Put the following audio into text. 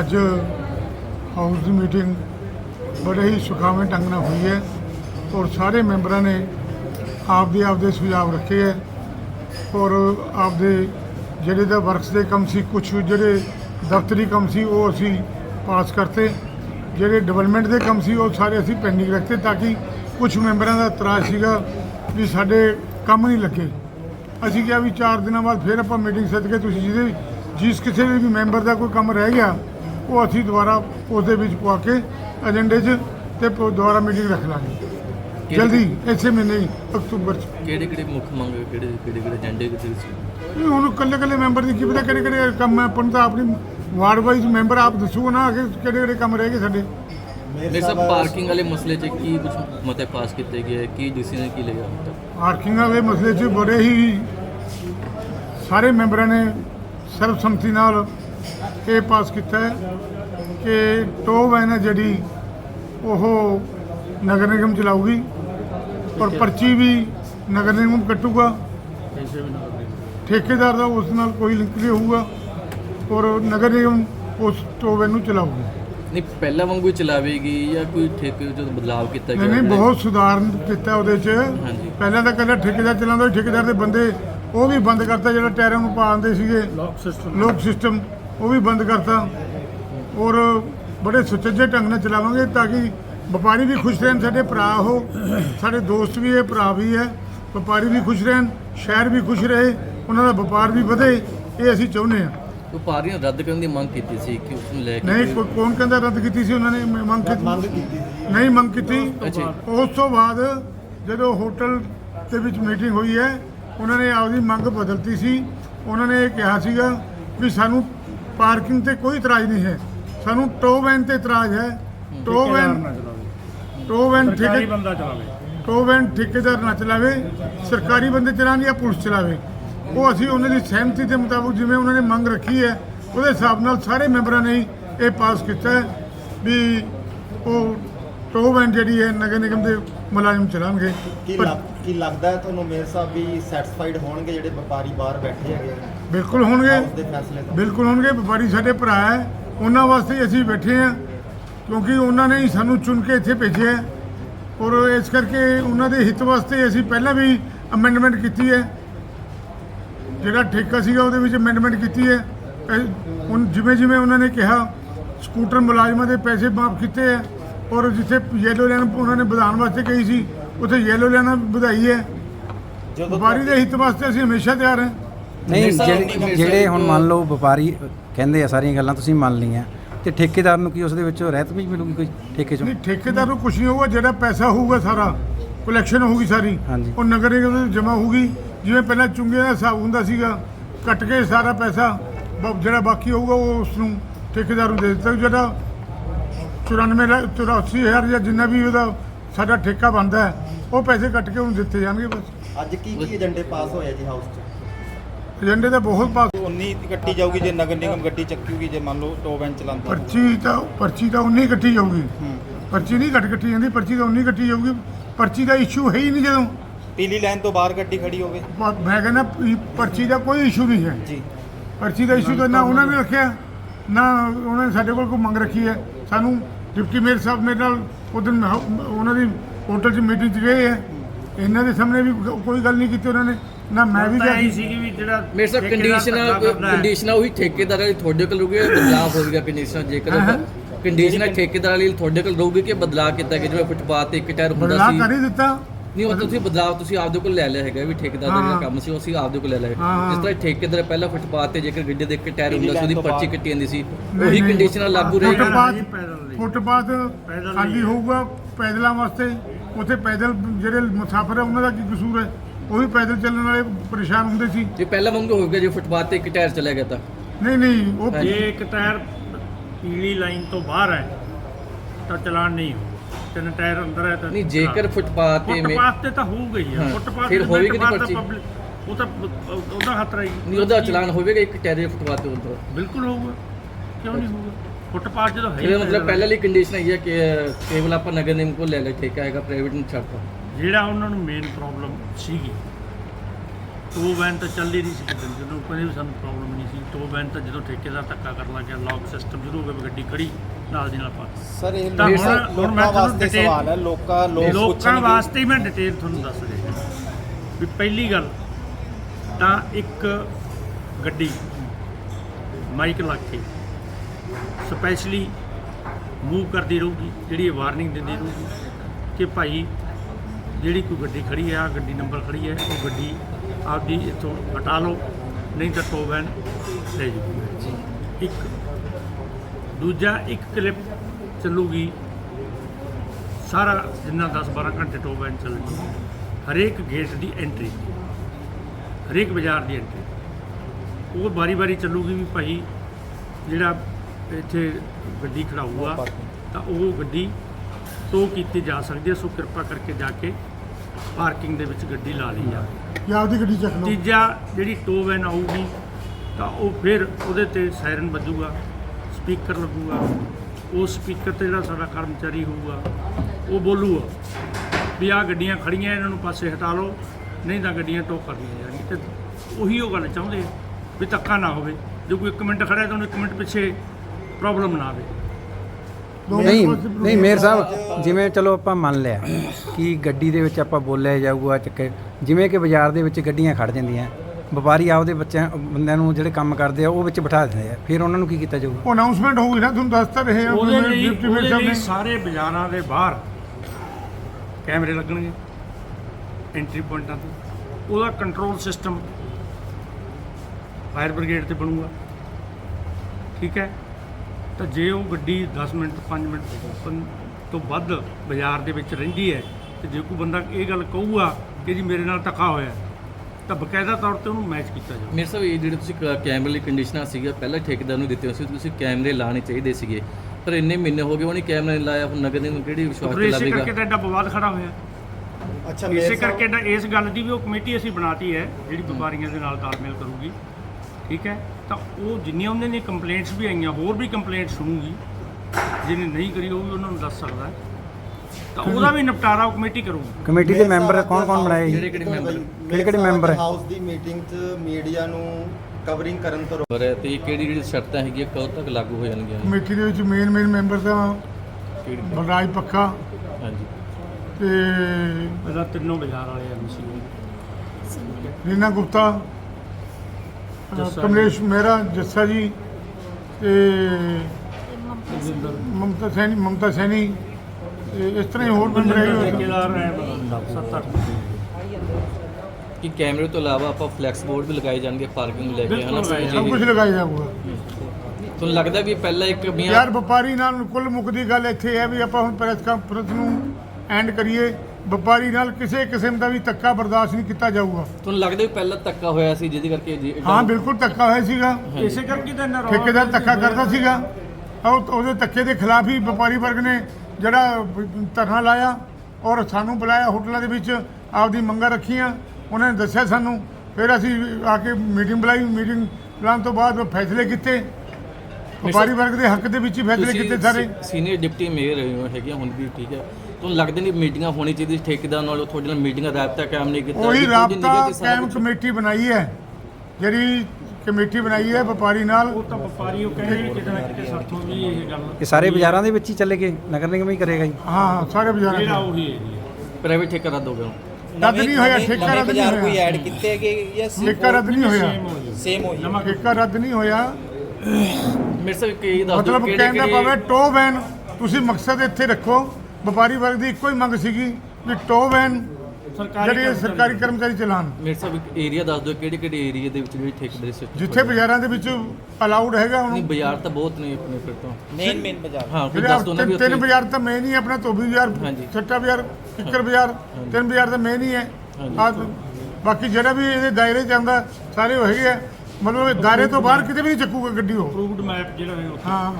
ਅੱਜ ਹਾਊਸ ਦੀ ਮੀਟਿੰਗ ਬੜੇ ਹੀ ਸੁਖਾਵੇਂ ਢੰਗ ਨਾਲ ਹੋਈ ਹੈ ਔਰ ਸਾਰੇ ਮੈਂਬਰਾਂ ਨੇ ਆਪਦੇ ਆਪਦੇ ਸੁਝਾਅ ਰੱਖੇ ਹੈ ਔਰ ਆਪਦੇ ਜਿਹੜੇ ਦਾ ਵਰਕਸ ਦੇ ਕੰਮ ਸੀ ਕੁਝ ਜਿਹੜੇ ਦਫ਼ਤਰੀ ਕੰਮ ਸੀ, ਉਹ ਅਸੀਂ ਪਾਸ ਕਰਤੇ। ਜਿਹੜੇ ਡਿਵੈਲਪਮੈਂਟ ਦੇ ਕੰਮ ਸੀ, ਉਹ ਸਾਰੇ ਅਸੀਂ ਪੈਂਡਿੰਗ ਰੱਖਤੇ ਤਾਂ ਕਿ ਕੁਝ ਮੈਂਬਰਾਂ ਦਾ ਇਤਰਾਜ਼ ਸੀਗਾ ਵੀ ਸਾਡੇ ਕੰਮ ਨਹੀਂ ਲੱਗੇ। ਅਸੀਂ ਕਿਹਾ ਵੀ 4 ਦਿਨਾਂ ਬਾਅਦ ਫਿਰ ਆਪਾਂ ਮੀਟਿੰਗ ਸੱਦ ਕੇ ਤੁਸੀਂ ਜਿਹਦੇ ਜਿਸ ਕਿਸੇ ਵੀ ਮੈਂਬਰ ਦਾ ਕੋਈ ਕੰਮ ਰਹਿ ਗਿਆ ਉਹ ਅਸੀਂ ਦੁਬਾਰਾ ਉਸ ਦੇ ਵਿੱਚ ਪਵਾ ਕੇ ਏਜੰਡੇ 'ਚ ਤੇ ਪ- ਦੁਬਾਰਾ ਮੀਟਿੰਗ ਰੱਖ ਲਾਂਗੇ। ਜਲਦੀ ਇਸੇ ਮਹੀਨੇ ਹੀ, ਅਕਤੂਬਰ 'ਚ। ਕਿਹੜੇ ਕਿਹੜੇ ਮੁੱਖ ਮੰਗ ਕਿਹੜੇ ਕਿਹੜੇ ਕਿਹੜੇ ਏਜੰਡੇ ਕਿਹੜੇ ਸੀ ਇਹ ਹੁਣ ਕੱਲੇ ਕੱਲੇ ਮੈਂਬਰ ਦੀ ਕੀ ਪਤਾ ਕਿਹੜੇ ਕਿਹੜੇ ਕੰਮ ਹੈ ਆਪਾਂ ਨੂੰ ਤਾਂ ਆਪਣੀ ਵਾਰਡ ਵਾਈਜ਼ ਮੈਂਬਰ ਆਪ ਦੱਸੋ ਨਾ ਕਿ ਕਿਹੜੇ ਕਿਹੜੇ ਕੰਮ ਰਹਿ ਗਏ ਸਾਡੇ। ਮੇਰੇ ਸਭ ਪਾਰਕਿੰਗ ਵਾਲੇ ਮਸਲੇ 'ਚ ਕੀ ਕੁਝ ਮਤੇ ਪਾਸ ਕੀਤੇ ਗਏ ਕੀ ਡਿਸੀਜਨ ਕੀ ਲਿਆ ਹੁਣ ਤੱਕ? ਪਾਰਕਿੰਗ ਵਾਲੇ ਮਸਲੇ 'ਚ ਬੜੇ ਹੀ ਸਾਰੇ ਮੈਂਬਰਾਂ ਨੇ ਸਰਬਸੰਮਤੀ ਨਾਲ ਇਹ ਪਾਸ ਕੀਤਾ ਹੈ ਕਿ ਟੋ ਵੈਨ ਹੈ ਜਿਹੜੀ ਉਹ ਨਗਰ ਨਿਗਮ ਚਲਾਊਗੀ ਔਰ ਪਰਚੀ ਵੀ ਨਗਰ ਨਿਗਮ ਕੱਟੂਗਾ। ਠੇਕੇਦਾਰ ਦਾ ਉਸ ਨਾਲ ਕੋਈ ਲਿੰਕ ਨਹੀਂ ਹੋਊਗਾ ਔਰ ਨਗਰ ਨਿਗਮ ਉਸ ਟੋ ਵੈਨ ਨੂੰ ਚਲਾਊਗੀ। ਨਹੀਂ ਪਹਿਲਾਂ ਵਾਂਗੂ ਹੀ ਚਲਾਵੇਗੀ ਜਾਂ ਕੋਈ ਠੇਕੇ ਜਦੋਂ ਬਦਲਾਅ ਕੀਤਾ ਗਿਆ ਨਹੀਂ ਨਹੀਂ ਬਹੁਤ ਸੁਧਾਰ ਕੀਤਾ ਉਹਦੇ 'ਚ। ਪਹਿਲਾਂ ਤਾਂ ਕਹਿੰਦਾ ਠੇਕੇਦਾਰ ਚਲਾਉਂਦਾ ਸੀ, ਠੇਕੇਦਾਰ ਦੇ ਬੰਦੇ ਉਹ ਵੀ ਬੰਦ ਕਰਤਾ ਜਿਹੜਾ ਟਾਇਰਾਂ ਨੂੰ ਪਾਉਂਦੇ ਸੀਗੇ। ਲੋਕ ਸਿਸਟਮ ਲੋਕ ਸਿਸਟਮ ਉਹ ਵੀ ਬੰਦ ਕਰਤਾ। ਔਰ ਬੜੇ ਸੁਚੱਜੇ ਢੰਗ ਨਾਲ ਚਲਾਵਾਂਗੇ ਤਾਂ ਕਿ ਵਪਾਰੀ ਵੀ ਖੁਸ਼ ਰਹਿਣ ਸਾਡੇ ਭਰਾ ਉਹ ਸਾਡੇ ਦੋਸਤ ਵੀ ਹੈ ਭਰਾ ਵੀ ਹੈ ਵਪਾਰੀ ਵੀ ਖੁਸ਼ ਰਹਿਣ ਸ਼ਹਿਰ ਵੀ ਖੁਸ਼ ਰਹੇ ਉਹਨਾਂ ਦਾ ਵਪਾਰ ਵੀ ਵਧੇ ਇਹ ਅਸੀਂ ਚਾਹੁੰਦੇ ਹਾਂ। ਵਪਾਰੀਆਂ ਰੱਦ ਕਰਨ ਦੀ ਮੰਗ ਕੀਤੀ ਸੀ ਕਿ ਉਸ ਨੂੰ ਲੈ ਕੇ ਨਹੀਂ ਕੋ- ਕੌਣ ਕਹਿੰਦਾ ਰੱਦ ਕੀਤੀ ਸੀ ਉਹਨਾਂ ਨੇ? ਮ- ਮੰਗ ਕੀਤੀ। ਨਹੀਂ ਮੰਗ ਕੀਤੀ। ਉਸ ਤੋਂ ਬਾਅਦ ਜਦੋਂ ਹੋਟਲ ਦੇ ਵਿੱਚ ਮੀਟਿੰਗ ਹੋਈ ਹੈ ਉਹਨਾਂ ਨੇ ਆਪਦੀ ਮੰਗ ਬਦਲਤੀ ਸੀ। ਉਹਨਾਂ ਨੇ ਇਹ ਕਿਹਾ ਸੀਗਾ ਵੀ ਸਾਨੂੰ ਪਾਰਕਿੰਗ ਤੇ ਕੋਈ ਇਤਰਾਜ਼ ਨਹੀਂ ਹੈ। ਸਾਨੂੰ ਟੋ ਵੈਨ ਤੇ ਇਤਰਾਜ਼ ਹੈ। ਟੋ ਵੈਨ ਟੋ ਵੈਨ ਠੇਕੇ ਬੰਦਾ ਚਲਾਵੇ। ਟੋ ਵੈਨ ਠੇਕੇਦਾਰ ਨਾ ਚਲਾਵੇ। ਸਰਕਾਰੀ ਬੰਦੇ ਚਲਾਉਣ ਜਾਂ ਪੁਲਿਸ ਚਲਾਵੇ। ਉਹ ਅਸੀਂ ਉਹਨਾਂ ਦੀ ਸਹਿਮਤੀ ਦੇ ਮੁਤਾਬਕ ਜਿਵੇਂ ਉਹਨਾਂ ਨੇ ਮੰਗ ਰੱਖੀ ਹੈ ਉਹਦੇ ਹਿਸਾਬ ਨਾਲ ਸਾਰੇ ਮੈਂਬਰਾਂ ਨੇ ਇਹ ਪਾਸ ਕੀਤਾ ਵੀ ਉਹ ਟੋ ਵੈਨ ਜਿਹੜੀ ਹੈ ਨਗਰ ਨਿਗਮ ਦੇ ਮੁਲਾਜ਼ਮ ਚਲਾਉਣਗੇ। ਕੀ ਪਰ ਲੱਗ ਕੀ ਲੱਗਦਾ ਹੈ ਤੁਹਾਨੂੰ ਮੇਰ ਸਾਹਿਬ ਵੀ ਸੈਟੀਸਫਾਈਡ ਹੋਣਗੇ ਜਿਹੜੇ ਵਪਾਰੀ ਬਾਹਰ ਬੈਠੇ ਹੈਗੇ ਆ? ਬਿਲਕੁਲ ਹੋਣਗੇ। ਹਾਊਸ ਦੇ ਫੈਸਲੇ ਤੋਂ ਬਿਲਕੁਲ ਹੋਣਗੇ। ਵਪਾਰੀ ਸਾਡੇ ਭਰਾ ਹੈ। ਉਹਨਾਂ ਵਾਸਤੇ ਹੀ ਅਸੀਂ ਬੈਠੇ ਹਾਂ। ਕਿਉਂਕਿ ਉਹਨਾਂ ਨੇ ਹੀ ਸਾਨੂੰ ਚੁਣ ਕੇ ਇੱਥੇ ਭੇਜਿਆ ਹੈ। ਔਰ ਇਸ ਕਰਕੇ ਉਹਨਾਂ ਦੇ ਹਿੱਤ ਵਾਸਤੇ ਅਸੀਂ ਪਹਿਲਾਂ ਵੀ ਅਮੈਂਡਮੈਂਟ ਕੀਤੀ ਹੈ। ਜਿਹੜਾ ਠੇਕਾ ਸੀਗਾ ਉਹਦੇ ਵਿੱਚ ਅਮੈਂਡਮੈਂਟ ਕੀਤੀ ਹੈ। ਇਹ ਹੁਣ ਜਿਵੇਂ ਜਿਵੇਂ ਉਹਨਾਂ ਨੇ ਕਿਹਾ ਸਕੂਟਰ ਮੁਲਾਜ਼ਮਾਂ ਦੇ ਪੈਸੇ ਮਾਫ ਕੀਤੇ ਹੈ। ਔਰ ਜਿੱਥੇ ਯੈਲੋ ਲਾਈਨ ਉਹਨਾਂ ਨੇ ਵਧਾਉਣ ਵਾਸਤੇ ਕਹੀ ਸੀ ਉੱਥੇ ਯੈਲੋ ਲਾਈਨ ਵਧਾਈ ਹੈ। ਵਪਾਰੀ ਦੇ ਹਿੱਤ ਵਾਸਤੇ ਅਸੀਂ ਹਮੇਸ਼ਾ ਤਿਆਰ ਹਾਂ। ਨਹੀਂ ਜਿਹੜੇ ਹੁਣ ਮੰਨ ਲਓ ਵਪਾਰੀ ਕਹਿੰਦੇ ਆ ਸਾਰੀਆਂ ਗੱਲਾਂ ਤੁਸੀਂ ਮੰਨ ਲਈਆਂ ਤੇ ਠੇਕੇਦਾਰ ਨੂੰ ਕੀ ਉਸ ਦੇ ਵਿੱਚੋਂ ਰਹਿਤ ਵੀ ਮਿਲੂਗੀ ਕੋਈ ਠੇਕੇ ਚੋਂ? ਨਹੀਂ ਠੇਕੇਦਾਰ ਨੂੰ ਕੁਝ ਨਹੀਂ ਹੋਊਗਾ ਜਿਹੜਾ ਪੈਸਾ ਹੋਊਗਾ ਸਾਰਾ ਕਲੈਕਸ਼ਨ ਹੋਊਗੀ ਸਾਰੀ। ਉਹ ਨਗਰ ਨਿਗਮ ਵਿੱਚ ਜਮ੍ਹਾਂ ਹੋਊਗੀ। ਜਿਵੇਂ ਪਹਿਲਾਂ ਚੁੰਗੇ ਦਾ ਹਿਸਾਬ ਹੁੰਦਾ ਸੀਗਾ ਕੱਟ ਕੇ ਸਾਰਾ ਪੈਸਾ ਜਿਹੜਾ ਬਾਕੀ ਹੋਊਗਾ ਉਹ ਉਸ ਨੂੰ ਠੇਕੇਦਾਰ ਨੂੰ ਦੇ ਦਿੱਤਾ ਜਿਹੜਾ 94 ਲੱਖ 84 ਹਜ਼ਾਰ ਜਾਂ ਜਿੰਨਾ ਵੀ ਉਹਦਾ ਸਾਡਾ ਠੇਕਾ ਬਣਦਾ ਹੈ ਉਹ ਪੈਸੇ ਕੱਟ ਕੇ ਉਹਨੂੰ ਦਿੱਤੇ ਜਾਣਗੇ ਬਸ। ਅੱਜ ਕੀ ਕੀ ਏਜੰਡੇ ਪਾਸ ਹੋਏ ਆ ਜੀ ਹਾਊਸ 'ਚ? ਏਜੰਡੇ ਦਾ ਬਹੁਤ ਪਾਸ 19 ਕੱਟੀ ਜਾਊਗੀ ਜੇ ਨਗਰ ਨਿਗਮ ਗੱਡੀ ਚੱਕੂਗੀ ਜੇ ਮੰਨ ਲਓ ਟੋ ਵੈਨ ਚਲਾਉਂਦਾ ਪਰਚੀ ਤਾਂ ਪਰਚੀ ਤਾਂ ਉਨੀ ਕੱਟੀ ਜਾਊਗੀ। ਹੂੰ। ਪਰਚੀ ਨਹੀਂ ਕੱਟ ਕੱਟੀ ਜਾਂਦੀ ਪਰਚੀ ਤਾਂ ਉਨੀ ਕੱਟੀ ਜਾਊਗੀ। ਪਰਚੀ ਦਾ ਇਸ਼ੂ ਹੈ ਹੀ ਨਹੀਂ ਜਦੋਂ। ਪੀਲੀ ਲਾਈਨ ਤੋਂ ਬਾਹਰ ਗੱਡੀ ਖੜੀ ਹੋਵੇ। ਪ- ਮੈਂ ਕਹਿੰਦਾ ਵੀ ਪਰਚੀ ਦਾ ਕੋਈ ਇਸ਼ੂ ਨਹੀਂ ਹੈ। ਜੀ। ਪਰਚੀ ਦਾ ਇਸ਼ੂ ਤਾਂ ਨਾ ਉਹਨਾਂ ਨੇ ਰੱਖਿਆ ਨਾ ਉਹਨਾਂ ਨੇ ਸਾਡੇ ਕੋਲ ਕੋਈ ਮੰਗ ਰੱਖੀ ਹੈ। ਸਾਨੂੰ ਡਿਪਟੀ ਮੇਅਰ ਸਾਹਿਬ ਮੇਰੇ ਨਾਲ ਉਦੋਂ ਉਹਨਾਂ ਦੀ ਹੋਟਲ 'ਚ ਮੀਟਿੰਗ 'ਚ ਗਏ ਹੈ। ਇਹਨਾਂ ਦੇ ਸਾਹਮਣੇ ਵੀ ਕੋ- ਕੋਈ ਗੱਲ ਨਹੀਂ ਕੀਤੀ ਉਹਨਾਂ ਨੇ। ਨਾ ਮੈਂ ਵੀ ਜਾ ਇਹੀ ਸੀਗੀ ਵੀ ਜਿਹੜਾ ਮੇਰੇ ਸਾਹਿਬ ਕੰਡੀਸ਼ਨਾਂ। ਕੰਡੀਸ਼ਨਾਂ ਉਹੀ ਠੇਕੇਦਾਰ ਵਾਲੀ ਤੁਹਾਡੇ ਕੋਲ ਰਹੂਗੀ ਬਦਲਾਅ ਹੋਵੇਗਾ ਕੰਡੀਸ਼ਨਾਂ ਜੇਕਰ ਹਾਂ। ਕੰਡੀਸ਼ਨਾਂ ਠੇਕੇਦਾਰ ਵਾਲੀ ਤੁਹਾਡੇ ਕੋਲ ਰਹੂਗੀ ਕਿ ਬਦਲਾਅ ਕੀਤਾ ਗਿਆ ਜਿਵੇਂ ਫੁੱਟਪਾਥ ਤੇ ਇੱਕ ਟਾਇਰ ਹੁੰਦਾ ਬਦਲਾ ਸੀ। ਕਰ ਹੀ ਦਿੱਤਾ। ਨਹੀਂ ਉਹ ਤੁਸੀਂ ਬਦਲਾਅ ਤੁਸੀਂ ਆਪਦੇ ਕੋਲ ਲੈ ਲਿਆ ਹੈਗਾ ਵੀ ਠੇਕੇਦਾਰ ਦਾ ਜਿਹੜਾ ਹਾਂ। ਕੰਮ ਸੀ ਉਹ ਅਸੀਂ ਆਪਦੇ ਕੋਲ ਲੈ ਲਿਆ ਹਾਂ, ਹਾਂ। ਜਿਸ ਤਰ੍ਹਾਂ ਠੇਕੇਦਾਰ ਪਹਿਲਾਂ ਫੁੱਟਪਾਥ ਤੇ ਜੇਕਰ ਗੱਡੀ ਦੇ ਇੱਕ ਟਾਇਰ ਹੁੰਦਾ ਸੀ ਉਹਦੀ ਪਰਚੀ। ਕੱਟੀ ਜਾਂਦੀ ਸੀ ਉਹੀ। ਕੰਡੀਸ਼ਨਾਂ ਲਾਗੂ ਰਹੇਗੀ ਫੁੱਟਪਾਥ। ਫੁੱਟਪਾਥ ਖਾਲੀ। ਹੋਊਗਾ ਪੈਦਲਾਂ ਵਾਸਤੇ ਉੱਥੇ ਪੈਦਲ ਜਿਹੜੇ ਮੁਸਾਫਰ ਹੈ ਉਹਨਾਂ ਦਾ ਕੀ ਕਸੂਰ ਹੈ ਉਹ ਵੀ ਪੈਦਲ ਚੱਲਣ ਵਾਲੇ ਪਰੇਸ਼ਾਨ ਹੁੰਦੇ ਸੀ ਜੇ ਪਹਿਲਾਂ ਵਾਂਗੂ ਹੋਵੇਗਾ ਜੇ ਫੁੱਟਪਾਥ ਤੇ ਇੱਕ ਟਾਇਰ ਚਲਾ ਗਿਆ ਤਾਂ ਨਹੀਂ ਨਹੀਂ ਉਹ। ਜੇ ਇੱਕ ਟਾਇਰ ਪੀਲੀ ਲਾਈਨ ਤੋਂ ਬਾਹਰ ਹੈ ਤਾਂ ਚਲਾਨ ਨਹੀਂ ਹੋ ਤਿੰਨ ਟਾਇਰ ਅੰਦਰ ਹੈ ਤਾਂ ਨਹੀਂ ਜੇਕਰ ਫੁੱਟਪਾਥ ਤੇ ਮੇ- ਫੁੱਟਪਾਥ ਤੇ ਤਾਂ ਹੋਊਗਾ ਹੀ ਆ। ਹਾਂ, ਫੁੱਟਪਾਥ ਫਿਰ ਤੇ ਹੋਏਗੀ ਮਿੰਟ ਨੀ ਬਾਅਦ ਤਾਂ ਪਰਚੀ। ਉਹ ਤਾਂ ਉਹਦਾ ਖਤਰਾ ਹੀ ਨਹੀਂ ਉਹਦਾ ਚਲਾਨ ਹੋਵੇਗਾ ਇੱਕ ਟਾਇਰ ਦੇ ਫੁੱਟਪਾਥ ਦੇ ਉੱਤੇ ਬਿਲਕੁਲ ਹੋਊਗਾ। ਕਿਉਂ ਨਹੀਂ ਹੋਊਗਾ? ਫੁੱਟਪਾਥ ਜਦੋਂ ਹੈ ਹੀ ਇਹਦਾ ਮਤਲਬ ਪੈਦਲ ਪਹਿਲਾਂ ਲਈ ਕੰਡੀਸ਼ਨ ਹੈ ਕਿ ਅਹ, ਕੇਵਲ ਆਪਾਂ ਨਗਰ ਨਿਗਮ ਕੋਲ ਲੈ ਲੈ ਠੇਕਾ ਹੈਗਾ ਪ੍ਰਾਈਵੇਟ ਨੂੰ ਛੱਡਤਾ। ਜਿਹੜਾ ਉਹਨਾਂ ਨੂੰ ਮੇਨ ਪ੍ਰੋਬਲਮ ਸੀਗੀ ਟੋ ਵੈਨ ਤਾਂ ਚੱਲ ਹੀ ਨਹੀਂ ਸੀ ਕਿਤੇ। ਜਦੋਂ ਕੋਈ ਵੀ ਸਾਨੂੰ ਪ੍ਰੋਬਲਮ ਨਹੀਂ ਸੀ ਟੋ ਵੈਨ ਤਾਂ ਜਦੋਂ ਠੇਕੇਦਾਰ ਧੱਕਾ ਕਰਨ ਲੱਗਿਆ ਲੌਕ ਸਿਸਟਮ ਸ਼ੁਰੂ ਹੋ ਗਿਆ ਵੀ ਗੱਡੀ ਖੜੀ। ਨਾਲ ਦੀ ਨਾਲ ਪਾ। ਸਰ ਇਹ ਤਾਂ ਹੁਣ- ਹੁਣ ਮੈਂ ਲੋਕਾਂ ਤੁਹਾਨੂੰ ਵਾਸਤੇ detail- ਸਵਾਲ ਹੈ ਲੋਕਾਂ ਲੋਕ ਲੋਕਾਂ ਪੁੱਛਣਗੇ। ਵਾਸਤੇ ਹੀ ਮੈਂ ਡਿਟੇਲ ਤੁਹਾਨੂੰ ਦੱਸ ਰਿਹਾ। ਵੀ ਪਹਿਲੀ ਗੱਲ ਤਾਂ ਇੱਕ ਗੱਡੀ ਮਾਈਕ ਲਾ ਕੇ ਸਪੈਸ਼ਲੀ ਮੂਵ ਕਰਦੀ ਰਹੂਗੀ ਜਿਹੜੀ ਇਹ ਵਾਰਨਿੰਗ ਦਿੰਦੀ ਰਹੂਗੀ ਕਿ ਭਾਈ ਜਿਹੜੀ ਕੋਈ ਗੱਡੀ ਖੜੀ ਹੈ ਆ ਗੱਡੀ ਨੰਬਰ ਖੜੀ ਹੈ ਉਹ ਗੱਡੀ ਆਪਦੀ ਇੱਥੋਂ ਹਟਾ ਲਓ ਨਹੀਂ ਤਾਂ ਟੋ ਵੈਨ ਲੈ ਜਾਓ ਇੱਕ ਦੂਜਾ ਇੱਕ ਕਲਿੱਪ ਚੱਲੂਗੀ। ਸਾਰਾ ਜਿੰਨਾ 10 12 ਘੰਟੇ ਟੋ ਵੈਨ ਚੱਲਣੀ ਹਰੇਕ ਗੇਟ ਦੀ ਐਂਟਰੀ ਹਰੇਕ ਬਾਜ਼ਾਰ ਦੀ ਐਂਟਰੀ ਉਹ ਵਾਰੀ-ਵਾਰੀ ਚੱਲੂਗੀ ਵੀ ਭਾਈ ਜਿਹੜਾ ਇੱਥੇ ਗੱਡੀ ਖੜਾਊਗਾ ਤਾਂ ਉਹ ਗੱਡੀ ਟੋ ਕੀਤੀ ਜਾ ਸਕਦੀ ਹੈ। ਸੋ ਕਿਰਪਾ ਕਰਕੇ ਜਾ ਕੇ ਪਾਰਕਿੰਗ ਦੇ ਵਿੱਚ ਗੱਡੀ ਲਾ ਲਈ ਜਾਵੇ। ਜਾਂ ਆਪਦੀ ਗੱਡੀ ਚੱਕ ਲਓ। ਤੀਜਾ ਜਿਹੜੀ ਟੋ ਵੈਨ ਆਊਗੀ ਤਾਂ ਉਹ ਫਿਰ ਉਹਦੇ ਤੇ ਸਾਇਰਨ ਵੱਜੂਗਾ। ਸਪੀਕਰ ਲੱਗੂਗਾ ਉਹ ਸਪੀਕਰ ਤੇ ਜਿਹੜਾ ਸਾਡਾ ਕਰਮਚਾਰੀ ਹੋਊਗਾ ਉਹ ਬੋਲੂਗਾ ਵੀ ਆਹ ਗੱਡੀਆਂ ਖੜੀਆਂ ਇਹਨਾਂ ਨੂੰ ਪਾਸੇ ਹਟਾ ਲਓ ਨਹੀਂ ਤਾਂ ਗੱਡੀਆਂ ਟੋ ਕਰਨੀਆਂ ਜਾਣਗੀਆਂ। ਤੇ ਉਹੀ ਉਹ ਗੱਲ ਚਾਹੁੰਦੇ ਆ ਵੀ ਧੱਕਾ ਨਾ ਹੋਵੇ ਜੇ ਕੋਈ 1 ਮਿੰਟ ਖੜਾ ਹੈ ਤਾਂ ਉਹਨੂੰ 1 ਮਿੰਟ ਪਿੱਛੇ ਪ੍ਰੋਬਲਮ ਨਾ ਆਵੇ। ਨਹੀਂ ਨਹੀਂ ਮੇਰ ਸਾਹਿਬ ਜਿਵੇਂ ਚਲੋ ਆਪਾਂ ਮੰਨ ਲਿਆ ਕਿ ਗੱਡੀ ਦੇ ਵਿੱਚ ਆਪਾਂ ਬੋਲਿਆ ਜਾਊਗਾ ਚੱਕੇ ਜਿਵੇਂ ਕਿ ਬਾਜ਼ਾਰ ਦੇ ਵਿੱਚ ਗੱਡੀਆਂ ਖੜ ਜਾਂਦੀਆਂ ਵਪਾਰੀ ਆਪਦੇ ਬੱਚਿਆਂ ਬੰਦਿਆਂ ਨੂੰ ਜਿਹੜੇ ਕੰਮ ਕਰਦੇ ਆ ਉਹ ਵਿੱਚ ਬਿਠਾ ਦਿੰਦੇ ਆ। ਫਿਰ ਉਹਨਾਂ ਨੂੰ ਕੀ ਕੀਤਾ ਜਾਊਗਾ? ਉਹ ਅਨਾਉਂਸਮੈਂਟ ਹੋਊਗੀ ਨਾ ਤੁਹਾਨੂੰ ਦੱਸ ਤਾਂ ਰਹੇ ਆ ਉਹਦੇ ਲਈ ਡਿਪਟੀ ਉਹਦੇ ਸਾਰੇ ਬਾਜ਼ਾਰਾਂ ਦੇ ਬਾਹਰ ਕੈਮਰੇ ਲੱਗਣਗੇ ਐਂਟਰੀ ਪੁਆਇੰਟਾਂ ਤੇ। ਉਹਦਾ ਕੰਟਰੋਲ ਸਿਸਟਮ ਫਾਇਰ ਬ੍ਰਿਗੇਡ ਤੇ ਬਣੂਗਾ। ਠੀਕ ਹੈ? ਤਾਂ ਜੇ ਉਹ ਗੱਡੀ 10 ਮਿੰਟ 5 ਮਿੰਟ ਪੰ- ਤੋਂ ਵੱਧ ਬਾਜ਼ਾਰ ਦੇ ਵਿੱਚ ਰਹਿੰਦੀ ਹੈ ਤੇ ਜੇ ਕੋਈ ਬੰਦਾ ਇਹ ਗੱਲ ਕਹੂਗਾ ਕਿ ਜੀ ਮੇਰੇ ਨਾਲ ਧੱਕਾ ਹੋਇਆ ਤਾਂ ਬਕਾਇਦਾ ਤੌਰ ਤੇ ਉਹਨੂੰ ਮੈਚ ਕੀਤਾ ਜਾਊ ਮੇਰੇ ਸਾਹਿਬ ਇਹ ਜਿਹੜੇ ਤੁਸੀਂ ਕ- ਕੈਮਰੇ ਲਈ ਕੰਡੀਸ਼ਨਾਂ ਸੀਗਾ ਪਹਿਲਾਂ ਠੇਕੇਦਾਰ ਨੂੰ ਦਿੱਤੇ ਹੋਏ ਸੀ ਤੁਸੀਂ ਕੈਮਰੇ ਲਾਣੇ ਚਾਹੀਦੇ ਸੀਗੇ। ਪਰ ਇੰਨੇ ਮਹੀਨੇ ਹੋ ਗਏ ਉਹਨੇ ਕੈਮਰਾ ਨਹੀਂ ਲਾਇਆ ਹੁਣ ਨਗਰ ਨਿਗਮ ਕਿਹੜੀ ਵਿਸ਼ਵਾਸ ਤੇ ਇਸੇ ਕਰਕੇ ਤਾਂ ਐਡਾ ਵਿਵਾਦ ਖੜਾ ਹੋਇਆ। ਅੱਛਾ ਇਸੇ ਮੇਰ ਕਰਕੇ ਨਾ ਇਸ ਗੱਲ ਦੀ ਵੀ ਉਹ ਕਮੇਟੀ ਅਸੀਂ ਬਣਾਤੀ ਹੈ ਜਿਹੜੀ ਵਪਾਰੀਆਂ ਦੇ ਨਾਲ ਤਾਲਮੇਲ ਕਰੂਗੀ। ਠੀਕ ਹੈ? ਤਾਂ ਉਹ ਜਿੰਨੀਆਂ ਉਹਨਾਂ ਦੀਆਂ ਕੰਪਲੇਂਟਸ ਵੀ ਆਈਆਂ ਹੋਰ ਵੀ ਕੰਪਲੇਂਟ ਸੁਣੂਗੀ। ਜਿਹਨੇ ਨਹੀਂ ਕਰੀ ਉਹ ਵੀ ਉਹਨਾਂ ਨੂੰ ਦੱਸ ਸਕਦਾ ਹੈ। ਤਾਂ ਉਹਦਾ ਵੀ ਨਿਪਟਾਰਾ ਉਹ ਕਮੇਟੀ ਕਰੂਗੀ। ਕਮੇਟੀ ਦੇ ਮੈਂਬਰ ਕੌਣ ਕੌਣ ਬਣਾਏ ਜੀ ਕਿਹੜੇ ਕਿਹੜੇ ਮੈਂਬਰ? ਕਿਹੜੇ ਕਿਹੜੇ ਮੈਂਬਰ ਹੈ? ਹਾਊਸ ਦੀ ਮੀਟਿੰਗ 'ਚ ਮੀਡੀਆ ਨੂੰ ਕਵਰਿੰਗ ਕਰਨ ਤੋਂ ਹੈ ਤੇ ਕਿਹੜੀ ਜਿਹੜੀ ਸ਼ਰਤਾਂ ਹੈਗੀਆਂ ਕਦੋਂ ਤੱਕ ਲਾਗੂ ਹੋ ਜਾਣਗੀਆਂ? ਕਮੇਟੀ ਦੇ ਵਿੱਚ ਮੇਨ ਮੇਨ ਮੈਂਬਰ ਤਾਂ ਕਿਹੜੀ ਬਲਰਾਜ ਪੱਖਾ। ਹਾਂਜੀ। ਤੇ ਇਹਦਾ ਤਿੰਨੋਂ ਬਾਜ਼ਾਰ ਵਾਲੇ ਐਮਸੀ ਰੀਨਾ ਗੁਪਤਾ ਅ, ਜੱਸਾ ਕਮਲੇਸ਼ ਮਹਿਰਾ ਜੱਸਾ ਜੀ ਤੇ ਮਮਤਾ ਸੈਣੀ ਮਮਤਾ ਸੈਣੀ। ਤੇ ਇਸ ਤਰ੍ਹਾਂ ਹੀ ਹੋਰ ਹੋਏ। ਠੇਕੇਦਾਰ ਹੈ 7-8 ਕਿ ਕੈਮਰੇ ਤੋਂ ਇਲਾਵਾ ਆਪਾਂ ਫਲੈਕਸ ਬੋਰਡ ਵੀ ਲਗਾਏ ਜਾਣਗੇ ਪਾਰਕਿੰਗ ਨੂੰ ਲੈ ਕੇ ਹਨਾ? ਸਭ ਕੁਝ ਲਗਾਇਆ ਜਾਊਗਾ। ਤੁਹਾਨੂੰ ਲੱਗਦਾ ਵੀ ਪਹਿਲਾਂ ਇੱਕ ਮੀਆਂ ਯਾਰ ਵਪਾਰੀ ਨਾਲ ਕੁੱਲ ਮੁੱਕਦੀ ਗੱਲ ਇੱਥੇ ਹੈ ਵੀ ਆਪਾਂ ਹੁਣ ਪ੍ਰੈਸ ਕਾਨਫਰੰਸ ਨੂੰ ਐਂਡ ਕਰੀਏ ਵਪਾਰੀ ਨਾਲ ਕਿਸੇ ਕਿਸਮ ਦਾ ਵੀ ਧੱਕਾ ਬਰਦਾਸ਼ਤ ਨਹੀਂ ਕੀਤਾ ਜਾਊਗਾ। ਤੁਹਾਨੂੰ ਲੱਗਦਾ ਵੀ ਪਹਿਲਾਂ ਧੱਕਾ ਹੋਇਆ ਸੀ ਜਿਹਦੇ ਕਰਕੇ ਜੀ ਹਾਂ ਬਿਲਕੁਲ ਧੱਕਾ ਹੋਇਆ ਸੀਗਾ। ਇਸੇ ਕਰਕੇ ਤਾਂ ਠੇਕੇਦਾਰ ਧੱਕਾ ਕਰਦਾ ਸੀਗਾ। ਉਹ ਉਹਦੇ ਧੱਕੇ ਦੇ ਖਿਲਾਫ ਹੀ ਵਪਾਰੀ ਵਰਗ ਨੇ ਜਿਹੜਾ ਧਰਨਾ ਲਾਇਆ ਔਰ ਸਾਨੂੰ ਬੁਲਾਇਆ ਹੋਟਲਾਂ ਦੇ ਵਿੱਚ ਆਪਦੀ ਮੰਗਾਂ ਰੱਖੀਆਂ। ਉਹਨਾਂ ਨੇ ਦੱਸਿਆ ਸਾਨੂੰ। ਫਿਰ ਅਸੀਂ ਆ ਕੇ ਮੀਟਿੰਗ ਬੁਲਾਈ। ਮੀਟਿੰਗ ਬੁਲਾਉਣ ਤੋਂ ਬਾਅਦ ਫੈਸਲੇ ਕੀਤੇ। ਵਪਾਰੀ ਵਰਗ ਦੇ ਹੱਕ ਦੇ ਵਿੱਚ ਹੀ ਫੈਸਲੇ ਕੀਤੇ ਸਾਰੇ। ਸੀਨੀਅਰ ਡਿਪਟੀ ਮੇਅਰ ਰਹੇ ਹੋ ਹੈਗੇ ਹੁਣ ਵੀ ਠੀਕ ਹੈ। ਤੁਹਾਨੂੰ ਲੱਗਦਾ ਨਹੀਂ ਮੀਟਿੰਗਾਂ ਹੋਣੀ ਚਾਹੀਦੀ ਠੇਕੇਦਾਰ ਨਾਲ ਤੁਹਾਡੇ ਨਾਲ ਮੀਟਿੰਗਾਂ ਰਾਬਤਾ ਕਾਇਮ ਨਹੀਂ ਕੀਤਾ ਉਹੀ ਰਾਬਤਾ ਕਾਇਮ ਕਮੇਟੀ ਬਣਾਈ ਹੈ। ਜਿਹੜੀ ਕਮੇਟੀ ਬਣਾਈ ਹੈ ਵਪਾਰੀ ਨਾਲ। ਉਹ ਤਾਂ ਵਪਾਰੀ ਉਹ ਕਹਿੰਦੇ ਕਿਤੇ ਨਾ ਕਿਤੇ ਸਾਥੋਂ ਵੀ ਇਹ ਗੱਲ ਇਹ ਸਾਰੇ ਬਾਜ਼ਾਰਾਂ ਦੇ ਵਿੱਚ ਹੀ ਚੱਲੇਗੇ ਨਗਰ ਨਿਗਮ ਹੀ ਕਰੇਗਾ ਜੀ? ਹਾਂ ਹਾਂ ਸਾਰੇ ਬਾਜ਼ਾਰਾਂ ਜਿਹੜਾ ਉਹੀ ਹੈ ਜੀ। ਪ੍ਰਾਈਵੇਟ ਠੇਕਾ ਰੱਦ ਹੋ ਗਿਆ ਰੱਦ ਨਹੀਂ ਹੋਇਆ ਠੇਕਾ ਰੱਦ ਨਹੀਂ ਬਾਜ਼ਾਰ ਕੋਈ ਹੋਇਆ। ਐਡ ਕੀਤੇ ਹੈਗੇ ਜਾਂ ਠੇਕਾ ਰੱਦ ਨਹੀਂ ਹੋਇਆ। ਸੇਮ ਹੋਈ ਨਮਕ ਠੇਕਾ ਰੱਦ ਨਹੀਂ ਹੋਇਆ। ਮੇਰੇ ਸਾਹਿਬ ਕਈ ਦੱਸ ਮਤਲਬ ਕਹਿੰਦਾ ਭਾਵੇਂ ਟੋ ਵੈਨ। ਤੁਸੀਂ ਮਕਸਦ ਇੱਥੇ ਰੱਖੋ। ਵਪਾਰੀ ਵਰਗ ਦੀ ਇੱਕੋ ਹੀ ਮੰਗ ਸੀਗੀ ਵੀ ਟੋ ਵੈਨ ਸਰਕਾਰੀ ਜਿਹੜੀ ਸਰਕਾਰੀ ਕਰਮਚਾਰੀ ਚਲਾਨ। ਮੇਰੇ ਸਾਹਿਬ ਇੱਕ ਏਰੀਆ ਦੱਸ ਦਿਓ ਕਿਹੜੇ ਕਿਹੜੇ ਏਰੀਆ ਦੇ ਵਿੱਚ ਜਿਹੜੀ ਠੇਕੇਦਾਰੀ ਸਿਸਟਮ ਜਿੱਥੇ ਬਾਜ਼ਾਰਾਂ ਦੇ ਵਿੱਚ ਅਲਾਉਡ ਹੈਗਾ ਨਹੀਂ ਉਹਨੂੰ ਬਾਜ਼ਾਰ ਤਾਂ ਬਹੁਤ ਨੇ ਆਪਣੇ ਫਿਰ ਤੋਂ। ਮੇਨ ਮੇਨ ਬਾਜ਼ਾਰ। ਹਾਂ ਜਿਹੜੇ ਦੱਸ ਦਿਓ ਨਾ ਵੀ ਤਿੰਨ- ਤਿੰਨ ਉੱਥੇ ਬਾਜ਼ਾਰ ਤਾਂ ਮੇਨ ਹੀ ਹੈ, ਆਪਣਾ ਧੋਬੀ ਬਾਜ਼ਾਰ ਹਾਂਜੀ। ਸੱਟਾ ਬਾਜ਼ਾਰ ਕਿੱਕਰ ਬਾਜ਼ਾਰ ਤਿੰਨ ਬਾਜ਼ਾਰ ਤਾਂ ਮੇਨ ਹੀ ਹੈ। ਹਾਂਜੀ। ਆਹ ਬਾਕੀ ਜਿਹੜਾ ਵੀ ਇਹਦੇ ਦਾਇਰੇ ਚ ਆਉਂਦਾ ਸਾਰੇ ਉਹ ਹੈਗੇ ਆ। ਮਤਲਬ ਇਹ ਦਾਇਰੇ ਤੋਂ ਬਾਹਰ ਕਿਤੇ ਵੀ ਨਹੀਂ ਚੱਕੂਗਾ ਗੱਡੀ ਉਹ। ਅਪਰੂਵਡ ਮੈਪ ਜਿਹੜਾ ਹੈ ਉਹ ਹਾਂ।